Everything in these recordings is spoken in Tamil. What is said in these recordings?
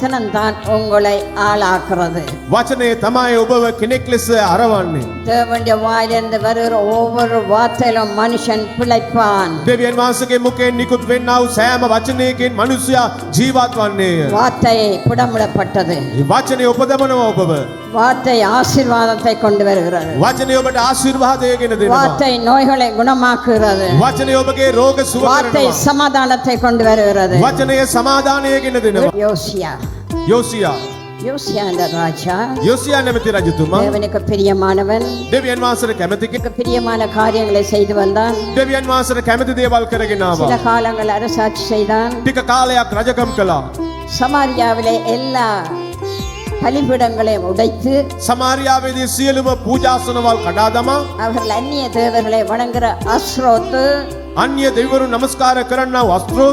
வசனம்தான் உங்களை ஆளாக்குறது වචනය තමයි ඔබව කෙනෙක් ලෙස අරවන්නේ. தேவனுடைய வாயிலிருந்து வருகிற ஒவ்வொரு வார்த்தையிலும் மனுஷன் பிழைப்பான் දෙවියන් වහන්සේගේ මුකෙන් නිකුත් වෙන්නා වූ සෑම වචනයකින් මිනිසයා ජීවත් වන්නේය. வார்த்தை புடமிடப்பட்டது මේ වචනය උපදමනවා ඔබව. வார்த்தை ஆசீர்வாதத்தை கொண்டு வருகிறது වචනය ඔබට ආශිර්වාදය ගෙන දෙනවා. வார்த்தை நோய்களை குணமாக்குகிறது වචනය ඔබගේ රෝග සුව வார்த்தை කරනවා. சமாதானத்தை கொண்டு வருகிறது වචනය සමාදානය ගෙන දෙනවා. யோசியா යෝසියා யோசியா என்ற ராஜா යෝසියා නැමැති රජතුමා தேவனுக்கு பிரியமானவன் දෙවියන් වහන්සේට කැමති කෙනෙක්. தேவனுக்கு பிரியமான காரியங்களை செய்து வந்தான் දෙවියන් වහන්සේට කැමති දේවල් කරගෙන சில ආවා. காலங்கள் அரசாட்சி செய்தான் ටික කාලයක් රජකම් කළා. சமாரியாவிலே எல்லா பலிபீடங்களை உடைத்து சமாரியாவில் சியலும பூஜாசனவால் கடாதமா? அவர்கள் அந்நிய தேவர்களை வணங்குற அஸ்ரோத்து அந்நிய தெய்வரு நமஸ்கார கரண்ணா அஸ்ரோ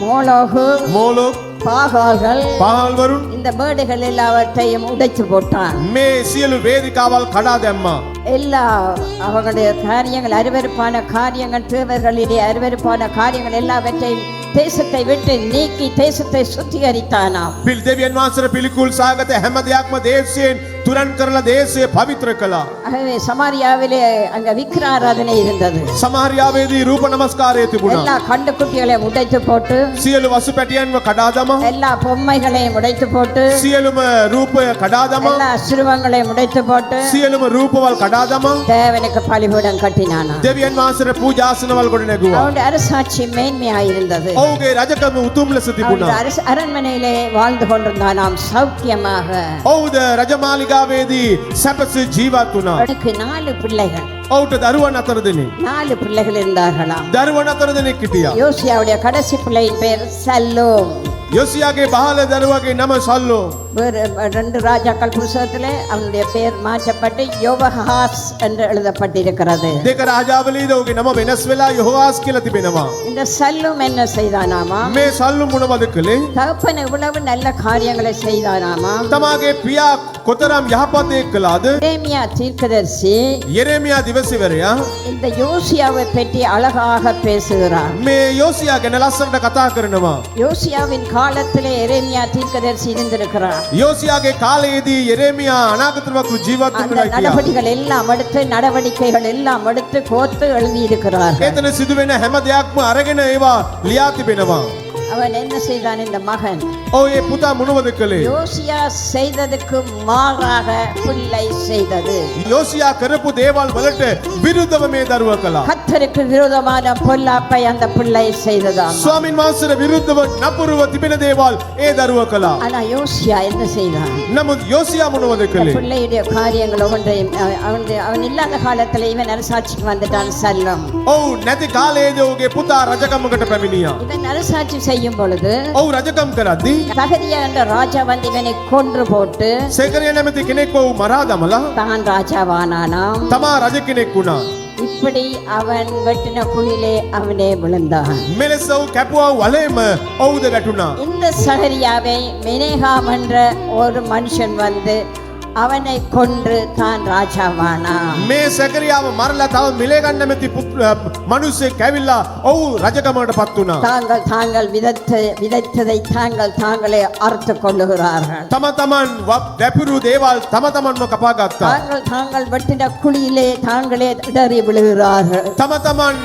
மோலோகு மோலோ பாகால்கள் பாகால் வரும் இந்த பேடுகள் எல்லாவற்றையும் உடைச்சு போட்டான். மே சியலு வேதிக்காவால் கடாதம்மா எல்லா அவர்களுடைய காரியங்கள் அருவருப்பான காரியங்கள் தேவர்களிடையே அருவருப்பான காரியங்கள் எல்லாவற்றையும் දේශතේ වෙට නීකි දේශතේ සුති හරිතානා පිල් දෙවියන් වහන්සේට පිළිකුල් සාගත හැම දෙයක්ම දේශයෙන් துரன் கரல தேசே சமாரியாவிலே அங்க இருந்தது. சமாரியாவேதி ரூப நமஸ்காரேத்து குணா. எல்லா போட்டு சியலு வசு பெட்டியன் கடாதமா. எல்லா போட்டு சியலும் ரூப கடாதமா. எல்லா போட்டு சியலும் ரூபவால் கடாதமா. தேவனுக்கு பலிபீடம் கட்டினானா தேவியன் வாசர பூஜாசனவால் கொண்டு நெகுவா அரசாட்சி மேன்மையாயிருந்தது. ஓகே ரஜகம் உத்தும்ல சுத்தி குணா. அரண்மனையிலே வாழ்ந்து கொண்டிருந்தானாம் சௌக்கியமாக. ஓ ரஜமாளிகா ದಾವೇದಿ ಸೆಪಸು ಜೀವಾತುನ எனக்கு நாலு பிள்ளைகள் ಔಟ್ ದರ್ವಣ ತರದಿನಿ நாலு பிள்ளைகள் இருந்தார்களாம் ದರ್ವಣ ತರದಿನಿ ಕಿಟಿಯ யோசியாவுடைய கடைசி பிள்ளையின் பெயர் சல்லோம் ಯೋಸಿಯಾಗೆ ಬಹಳ ದರ್ವಾಗೆ ನಮ ಸಲ್ಲೋ வேறு ரெண்டு ராஜாக்கள் புஸ்தகத்திலே அவனுடைய பெயர் மாற்றப்பட்டு யோவஹாஸ் என்று எழுதப்பட்டிருக்கிறது දෙක රාජාවලීද ඔහුගේ නම වෙනස් වෙලා යොහවාස් කියලා තිබෙනවා. இந்த சல்லும் என்ன செய்தானாமா මේ සල්ලු මොනවද කළේ? தகப்பன் இவ்வளவு நல்ல காரியங்களை செய்தானாமா තමාගේ පියා කොතරම් යහපතේ කළාද? எரேமியா தீர்க்கதரிசி යෙරේමියා දිවසිවරයා இந்த யோசியாவை பற்றி அழகாக பேசுகிறார் මේ යෝසියා ගැන ලස්සනට කතා කරනවා. யோசியாவின் காலத்திலே எரேமியா தீர்க்கதரிசி இருந்திருக்கிறார் யோசியாக காலையதி எரேமியா அநாகத்துவக்கு ஜீவாத்து நடவடிக்கைகள் எல்லாம் எடுத்து நடவடிக்கைகள் எல்லாம் அடுத்து கோத்து எழுதி இருக்கிறார் ஏதன சிதுவேன ஹெமதியாக்மு அரகன ஏவா லியாத்தி அவன் என்ன செய்தான் இந்த மகன்? ஓ ஏ புத்தா முழுவதுக்களே. யோசியா செய்ததுக்கு மாறாக பிள்ளை செய்தது. யோசியா கருப்பு தேவால் வலட்டு விருதவமே தருவக்கலா. கத்தருக்கு விரோதமான பொல்லாப்பை அந்த பிள்ளை செய்ததா சுவாமி மாசுர விருதவ நபுருவ திபின தேவால் ஏ தருவக்கலா. ஆனா யோசியா என்ன செய்தான்? நமது யோசியா முழுவதுக்களே. பிள்ளையுடைய காரியங்கள் ஒவ்வொன்றையும் அவன் அவன் இல்லாத காலத்துல இவன் அரசாட்சிக்கு வந்துட்டான் செல்லம். ஓ நதி காலேஜ் புத்தா ரஜகம் கிட்ட பிரமினியா இவன் அரசாட்சி செய்யும் பொழுது ஓ ரஜகம் கராதி தகதியா என்ற ராஜா வந்து இவனை கொன்று போட்டு සේකරිය නැමැති කෙනෙක් ඔහු මරා දමලා தான் ராஜாவானானாம் තමා රජ කෙනෙක් වුණා. இப்படி அவன் வெட்டின குழியிலே அவனே விழுந்தான் මෙලෙස ඔහු කැපුවා වලේම ඔහුද වැටුණා. இந்த சகரியாவை மெனேகாம் என்ற ஒரு மனுஷன் வந்து அவனை கொன்று தான் ராஜாவானான் මේ සැකරියාව මරලා තව මිලේගන්න නැමැති මනුස්සෙක් ඇවිල්ලා ඔහු රජකමට පත් වුණා. தாங்கள் தாங்கள் விதைத்த விதைத்ததை தாங்கள் தாங்களே அறுத்து கொள்ளுகிறார்கள் තම තමන් ව- වැපිරු දේවල් තම තමන්ම කපා ගත්තා. தாங்கள் தாங்கள் வெட்டின குழியிலே தாங்களே இடறி விழுகிறார்கள் තම තමන්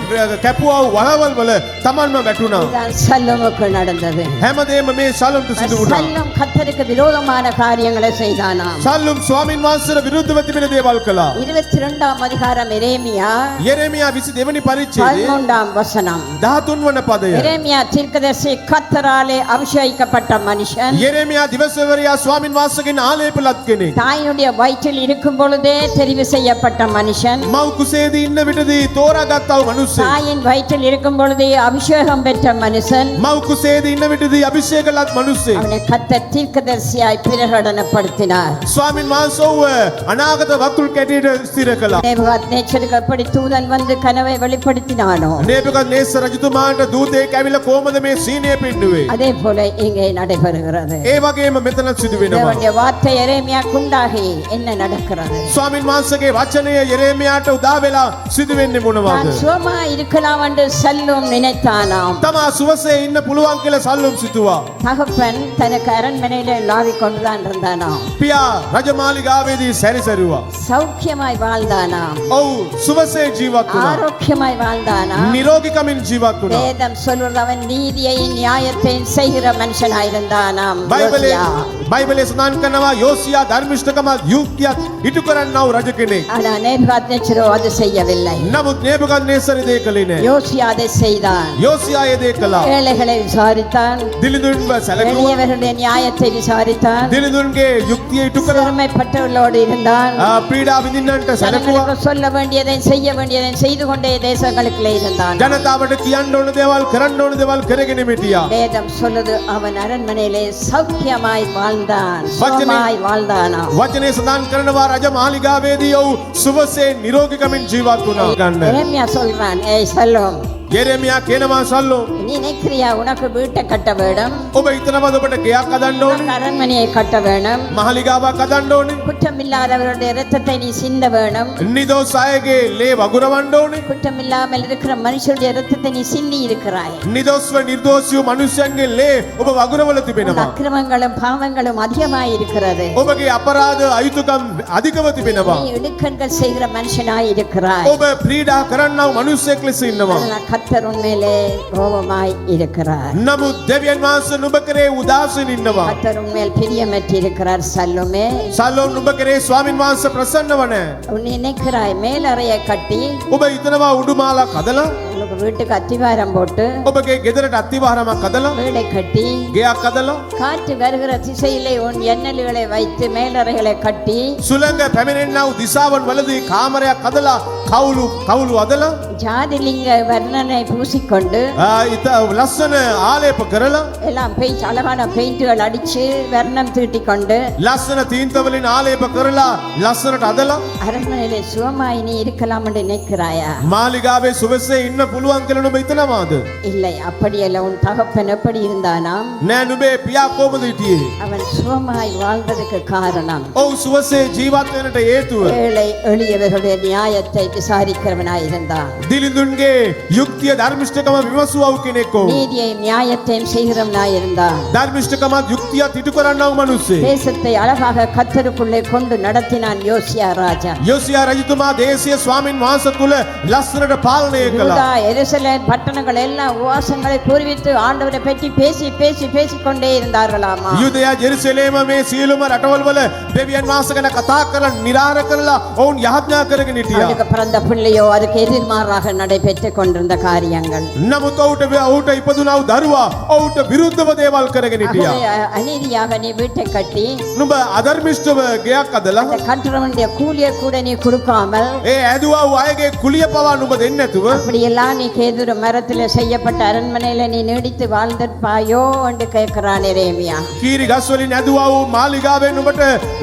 කැපුවා වූ වලවල් වල තමන්ම වැටුණා. இதுதான் சல்லமுக்கு நடந்தது හැමදේම මේ සලුන්ට සිදු වුණා. சல்லம் கத்தருக்கு விரோதமான காரியங்களை செய்தானாம் සල්ලුම් ස්වාමින් වහන්සේට විරුද්ධව තිබෙන දේවල් කළා. இருபத்தி ரெண்டாம் அதிகாரம் எரேமியா යෙරේමියා 22 වෙනි පරිච්ඡේදයේ பதிமூன்றாம் வசனம் 13 වන පදය. எரேமியா தீர்க்கதரிசி கத்தராலே அபிஷேகிக்கப்பட்ட மனுஷன் යෙරේමියා දිවසවරයා ස්වාමින් වහන්සේගෙන් ආලේප ලත් කෙනෙක්. தாயினுடைய வயிற்றில் இருக்கும் பொழுதே தெரிவு செய்யப்பட்ட மனுஷன் මව් කුසේදී ඉන්න විටදී තෝරාගත්තා වූ මිනිස්සෙක්. தாயின் வயிற்றில் இருக்கும் பொழுதே அபிஷேகம் பெற்ற மனுஷன் මව් කුසේදී ඉන්න විටදී අභිෂේක ලත් මිනිස්සෙක්. அவனை கத்த தீர்க்கதரிசியாய் பிரகடனப்படுத்தினார் ස්වාමින් ස්වාමින් වහන්සේ ඔහුව අනාගත වක්තුල් කැටියට ස්ථිර කළා. நேபுகாத்நேச்சருக்கு எப்படி தூதன் வந்து கனவை வெளிப்படுத்தினானோ නේබකත් නේස්ස රජතුමාට දූතයෙක් ඇවිල්ලා කොහොමද මේ සීනය පින්නුවේ? அதே போல இங்கே நடைபெறுகிறது ඒ වගේම මෙතන සිදු වෙනවා. தேவனுடைய வார்த்தை எரேமியாக்குண்டாகி என்ன நடக்கிறது ස්වාමින් වහන්සේගේ වචනය යෙරේමියාට උදා වෙලා සිදු වෙන්නේ මොනවද? நான் சுகமா இருக்கலாம் என்று செல்லும் நினைத்தானாம் තමා සුවසේ ඉන්න පුළුවන් කියලා සල්ලුම් සිතුවා. தகப்பன் தனக்கு அரண்மனையில லாவிக் கொண்டுதான் இருந்தானாம் පියා மாளிகாவேதி சரி சருவா சௌக்கியமாய் வாழ்ந்தானாம் ஓ சுவசே ஜீவாத்துனா ஆரோக்கியமாய் வாழ்ந்தானாம் நிரோகிகமின் ஜீவாத்துனா வேதம் சொல்வதவன் நீதியையும் நியாயத்தையும் செய்கிற மனுஷனாயிருந்தானாம் பைபிளே බයිබලේ සඳහන් කරනවා යෝසියා ධර්මිෂ්ඨකමත් යුක්තියත් ඉටු කරන්නව රජ කෙනෙක්. ஆனா நேபுகாத்நேச்சரோ அது செய்யவில்லை නමුත් නේබුකද්නේසර් දේ කළේ නෑ. யோசியா அதை செய்தான் යෝසියා ඒ දේ කළා. ஏழைகளை விசாரித்தான் දිලිඳුන්ව සැලකුවා. எளியவர்களுடைய நியாயத்தை விசாரித்தான் දිලිඳුන්ගේ යුක්තිය ඉටු කළා. சிறுமைப்பட்டவர்களோடு இருந்தான் ආ, පීඩා විඳින්නන්ට සැලකුවා. ஜனங்களுக்கு சொல்ல வேண்டியதை செய்ய வேண்டியதை செய்து கொண்டே தேசங்களுக்குள்ளே இருந்தான் ජනතාවට කියන්න ඕන දේවල් කරන්න ඕන දේවල් කරගෙන හිටියා. வேதம் சொல்லுது அவன் அரண்மனையிலே சௌக்கியமாய் வாழ்ந்தான் சுகமாய் வாழ்ந்தானா વચને સદાન કરનવાર અજ માલિકા વેદીઓ સુવસે નિરોગી કમિન જીવાતુના નેહમ્યા சொல்றான் ஏய் செல்லும் යෙරෙමියා කියනවා සල්ලෝ நீ நினைக்கிறியா உனக்கு வீட்டை கட்ட வேணும் ඔබ හිතනවද ඔබට ගෙයක් හදන්න ඕනේ? உனக்கு அரண்மனையை கட்ட வேணும் මහලිගාවක් හදන්න ඕනේ? குற்றமில்லாதவருடைய இரத்தத்தை நீ சிந்த வேணும் නිදොස් අයගේ ලේ වගුරවන්න ඕනේ? குற்றமில்லாமல் இருக்கிற மனுஷருடைய இரத்தத்தை நீ சிந்தி இருக்கிறாய் නිදොස්ව නිර්දෝෂිව මිනිස්යන්ගේ ලේ ඔබ වගුරවල உன் තිබෙනවා. அக்கிரமங்களும் பாவங்களும் அதிகமாய் இருக்கிறது ඔබගේ අපරාධ අයුතුකම් අධිකව තිබෙනවා. நீ இடுக்கண்கள் செய்கிற மனுஷனாய் இருக்கிறாய் ඔබ ප්‍රීඩා කරන්නව මිනිස්සෙක් ලෙස ඉන්නවා. அதனால் கர்த்தர் உண்மையிலே கோபமாய் இருக்கிறார் නමුත් දෙවියන් වහන්සේ නුඹ කරේ උදාසීන ඉන්නවා. கர்த்தர் உண்மையில் பிரியமற்றி இருக்கிறார் சல்லுமே සල්ලෝ නුඹ කරේ ස්වාමින් වහන්සේ ප්‍රසන්නව නැහැ. உன் நினைக்கிறாய் மேலறையை கட்டி ඔබ හිතනවා උඩුමාලක් හදලා உனக்கு வீட்டுக்கு அத்திவாரம் போட்டு ඔබගේ ගෙදරට අත්තිවාරමක් හදලා வீடை கட்டி ගෙයක් හදලා காற்று வருகிற திசையிலே உன் எண்ணல்களை வைத்து மேலறைகளை கட்டி සුළඟ පැමිණෙන්නා වූ දිසාවන් වලදී කාමරයක් හදලා ಕೌಲು ಕೌಲು ಅದಲ್ಲ? ಜಾದಿಲಿಂಗ ವರ್ಣನೆ பூசிக்கொண்டு இத லஸ்ஸன ஆலேப கரல எல்லாம் பெயிண்ட் அழகான பெயிண்ட்கள் அடிச்சு வர்ணம் தீட்டி கொண்டு லஸ்ஸன தீந்தவலின் ஆலேப கரல லஸ்ஸனட் அதல அரண்மனையிலே சுகமாய் நீ இருக்கலாம் என்று நினைக்கிறாயா மாளிகாவே சுவசே இன்ன புலுவான் கிளணும் இத்தனமா அது இல்லை அப்படியல்ல உன் தகப்பன் எப்படி இருந்தானாம் நேனுபே பியா கோபதிட்டியே அவன் சுகமாய் வாழ்வதற்கு காரணம் ஓ சுவசே ஜீவாத்வனட்ட ஏத்துவ ஏழை எளியவர்களுடைய நியாயத்தை விசாரிக்கிறவனாய் இருந்தான் දිලිඳුන්ගේ යුක්තිය ධර්මිෂ්ඨකම විමසුවව කෙනෙක් ඔව් நீதியையும் நியாயத்தையும் செய்கிறவனாய் இருந்தான் ධර්මිෂ්ඨකමත් යුක්තියත් ඉටු කරන්නව මිනිස්සේ தேசத்தை அழகாக கத்தருக்குள்ளே கொண்டு நடத்தினான் யோசியா ராஜா යොසියා රජතුමා දේශීය ස්වාමින් වහන්සේ තුල ලස්සනට පාලනය කළා யூதா எருசலேம் பட்டணங்கள் எல்லாம் உவாசங்களை கூறுவித்து ஆண்டவரை பற்றி பேசி பேசி பேசிக்கொண்டே இருந்தார்களாமா යුදයා ජෙරුසලේම මේ සියලුම රටවල් වල දෙවියන් වහන්සේ ගැන කතා කරලා නිරාර කරලා ඔවුන් යහඥා කරගෙන හිටියා. அவனுக்கு பிறந்த பிள்ளையோ அதுக்கு எதிர்மாறாக நடைபெற்றுக் கொண்டிருந்த காரியங்கள் නමුත් ඔහුට ඔහුට ඉපදුනා වූ දරුවා ඔහුට විරුද්ධව දේවල් කරගෙන හිටියා. ஆகவே, அ- அநீதியாக நீ வீட்டை கட்டி නුඹ අධර්මිෂ්ඨව ගෙයක් අදලා அந்த கட்டுறவனுடைய கூலியை கூட நீ கொடுக்காமல் ඒ ඇදුවා වූ අයගේ කුලිය පවා නුඹ දෙන්නේ නැතුව அப்படியெல்லாம் நீ கேதுரு மரத்துல செய்யப்பட்ட அரண்மனையில நீ நீடித்து வாழ்ந்திருப்பாயோ என்று கேட்கிறான் எரேமியா කීරි ගස් වලින් ඇදුවා වූ මාලිගාවෙන් නුඹට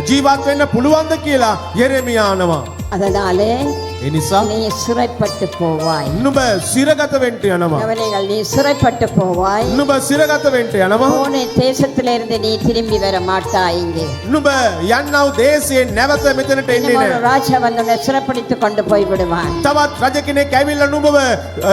ජීවත් වෙන්න පුළුවන්ද කියලා යෙරෙමියා අනවා. அதனாலே ಎನಿಸಾ ನೀ ಸಿರೈಪಟ್ಟು ಪೋವಾಯ್ ಇನ್ನುಬ ಸಿರಗತ ವೆಂಟಿ ಅನವ கவலைகள் நீ சிறைப்பட்டு போவாய் ಇನ್ನುಬ ಸಿರಗತ ವೆಂಟಿ ಅನವ போன தேசத்திலிருந்து நீ திரும்பி வர மாட்டாய் இங்கே ಇನ್ನುಬ යන්නව දේශයෙන් නැවත මෙතනට එන්නේ இன்னும் ஒரு නැහැ ராஜா வந்தோடனே சிறைப்பிடித்து கொண்டு போய் விடுவான் තවත් රජ කෙනෙක් ඇවිල්ලා නුඹව අ,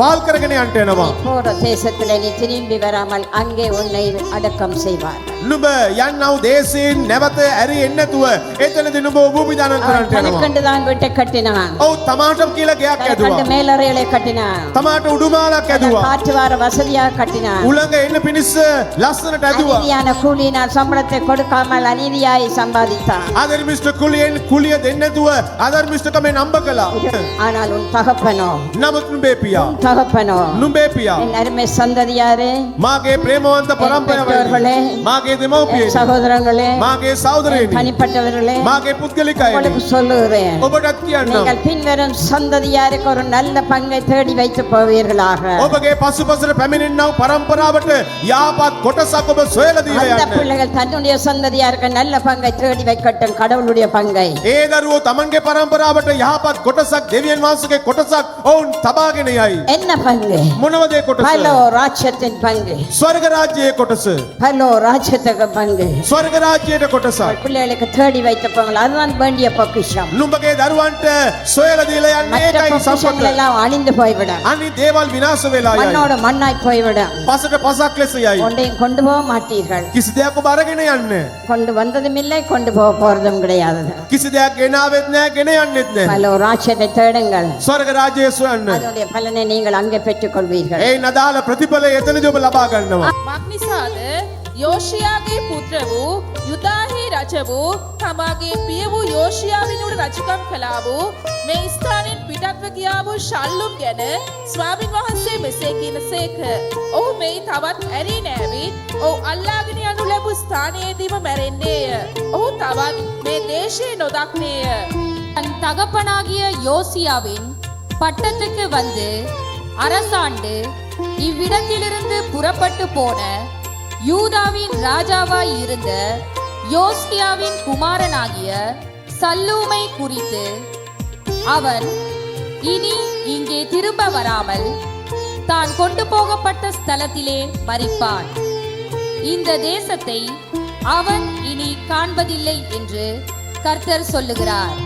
වාල් කරගෙන යන්ට එනවා போற தேசத்துல நீ திரும்பி வராமல் அங்கே உன்னை அடக்கம் செய்வார் නුඹ යන්නව දේශයෙන් නැවත ඇරි එන්නතුව එතනදී නුඹ භූමිදාන කරන්ට යනවා பனிக்கண்டுதான் வீட்டை கட்டினான் ඔව් තමාට කියලා ගයක් தனக்கண்டு ඇදුවා. மேலறைகளை கட்டினான் තමාට උඩුමාලක් தனக்கு ඇදුවා. காற்று வார வசதியாக கட்டினான் උලඟ එන්න පිණිස ලස්සනට ඇදුවා. அநீதியான கூலியினால் சம்பளத்தை கொடுக்காமல் அநீதியாய் சம்பாதித்தான் අධර්මිෂ්ඨ කුලියෙන් කුලිය දෙන්නේ නැතුව අධර්මිෂ්ඨකමෙන් අම්බ කළා. ஆனால் உன் தகப்பனோ නමුත් නුඹේ පියා உன் தகப்பனோ නුඹේ පියා என் அருமை சந்ததியாரே මාගේ ප්‍රේමවන්ත பெற்றோர்களே, පරම්පරාවයි මාගේ என் දෙමව්පියනි சகோதரங்களே මාගේ என் සහෝදරයනි தனிப்பட்டவர்களே මාගේ පුද්ගලිකයනි உங்களுக்கு சொல்லுகிறேன் ඔබටත් நீ කියන්න நீங்கள் பின்வரும் சந்ததியாருக்கு ஒரு நல்ல பங்கை தேடி வைத்து போவீர்களாக ඔබගේ පසුපසට පැමිණෙන්නව පරම්පරාවට යාපත් කොටසක් ඔබ සොයලා දීලා அந்த යන්න. பிள்ளைகள் தன்னுடைய சந்ததியாருக்கு நல்ல பங்கை தேடி வைக்கட்டும் கடவுளுடைய பங்கை ඒ දරුවෝ තමන්ගේ පරම්පරාවට යහපත් කොටසක් දෙවියන් වහන්සේගේ කොටසක් ඔවුන් තබාගෙන යයි. என்ன பங்கு මොනවද ඒ කොටස? பலோ ராஜ்யத்தின் பங்கு ස්වර්ග රාජ්‍යයේ කොටස. பலோ ராஜ்யத்துக்கு பங்கு ස්වර්ග රාජ්‍යයට කොටසක්. பிள்ளைகளுக்கு தேடி வைத்து போங்கள் அதுதான் வேண்டிய பொக்கிஷம் නුඹගේ දරුවන්ට සොයලා දීලා යන්න மற்ற ඒකයි பொக்கிஷங்கள் සම්පත. எல்லாம் அழிந்து போய்விடும் අනි දේවල් විනාශ වෙලා යයි. மண்ணோட மண்ணாய் போய்விடும் පසට පසක් ලෙස යයි. ஒன்றையும் கொண்டு போக மாட்டீர்கள் කිසි දෙයක් ඔබ අරගෙන යන්න. கொண்டு வந்ததும் இல்லை கொண்டு போக போறதும் கிடையாது කිසි දෙයක් ගෙනාවෙත් නෑ ගෙන යන්නෙත් නෑ. பலோ ராஜ்யத்தை தேடுங்கள் ස්වර්ග රාජ්‍යය සොයන්න. அதனுடைய பலனை நீங்கள் அங்கே பெற்றுக் கொள்வீர்கள் ඒ නදාල ප්‍රතිඵලය එතනදී ඔබ ලබා ගන්නවා. මක්නිසාද යෝෂයාගේ පුත්‍ර වූ යුදාහි රජ වූ තමාගේ පිය වූ යෝෂයාවිනුට රජකම් කලා වූ මේ ස්ථානින් පිටත්ව ගියා වූ ශල්ලුම් ගැන ස්වාමින් වහන්සේ මෙසේ කියන සේක. ඔහු මෙයි තවත් ඇරී නෑවිත් ඔහු අල්ලාගෙන යනු ලැබූ ස්ථානයේදීම මැරෙන්නේය. ඔහු තවත් මේ දේශය නොදක්නේය. தன் தகப்பனாகிய யோசியாவின் பட்டத்துக்கு வந்து அரசாண்டு இவ்விடத்திலிருந்து புறப்பட்டு போன யூதாவின் ராஜாவாய் இருந்த யோசியாவின் குமாரனாகிய சல்லூமை குறித்து அவன் இனி இங்கே திரும்ப வராமல் தான் கொண்டு போகப்பட்ட ஸ்தலத்திலே மறிப்பான் இந்த தேசத்தை அவன் இனி காண்பதில்லை என்று கர்த்தர் சொல்லுகிறார்.